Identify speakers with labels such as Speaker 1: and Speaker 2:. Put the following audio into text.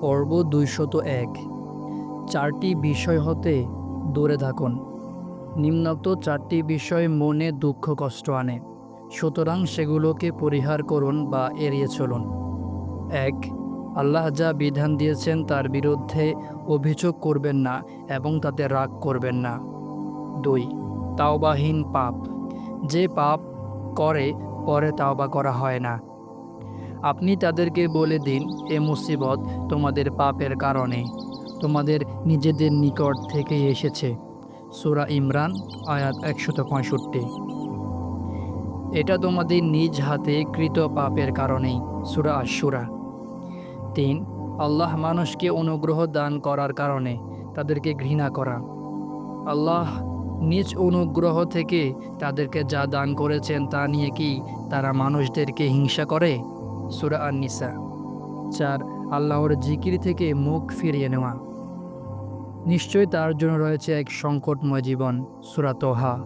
Speaker 1: পর্ব দুইশত এক। চারটি বিষয় হতে দূরে থাকুন। নিম্নোক্ত চারটি বিষয় মনে দুঃখ কষ্ট আনে। সুতরাং সেগুলোকে পরিহার করুন বা এড়িয়ে চলুন। এক, আল্লাহ যা বিধান দিয়েছেন তার বিরুদ্ধে অভিযোগ করবেন না এবং তাতে রাগ করবেন না। দুই, তাওবাহীন পাপ। যে পাপ করে, পরে তাওবা করা হয় না। আপনি তাদেরকে বলে দিন, এ মুসিবত তোমাদের পাপের কারণে। তোমাদের নিজেদের নিকট থেকে এসেছে। সুরা ইমরান, আয়াত একশত পঁয়ষট্টি। এটা তোমাদের নিজ হাতে কৃত পাপের কারণেই, সুরা আশুরা তিন, আল্লাহ মানুষকে অনুগ্রহ দান করার কারণে তাদেরকে ঘৃণা করা। আল্লাহ নিজ অনুগ্রহ থেকে তাদেরকে যা দান করেছেন তা নিয়ে কি তারা মানুষদেরকে হিংসা করে? সুরা আননিসা চার আল্লাহর জিকির থেকে মুখ ফিরিয়ে নেওয়া। নিশ্চয়ই তার জন্য রয়েছে এক সংকটময় জীবন, সুরা তোহা।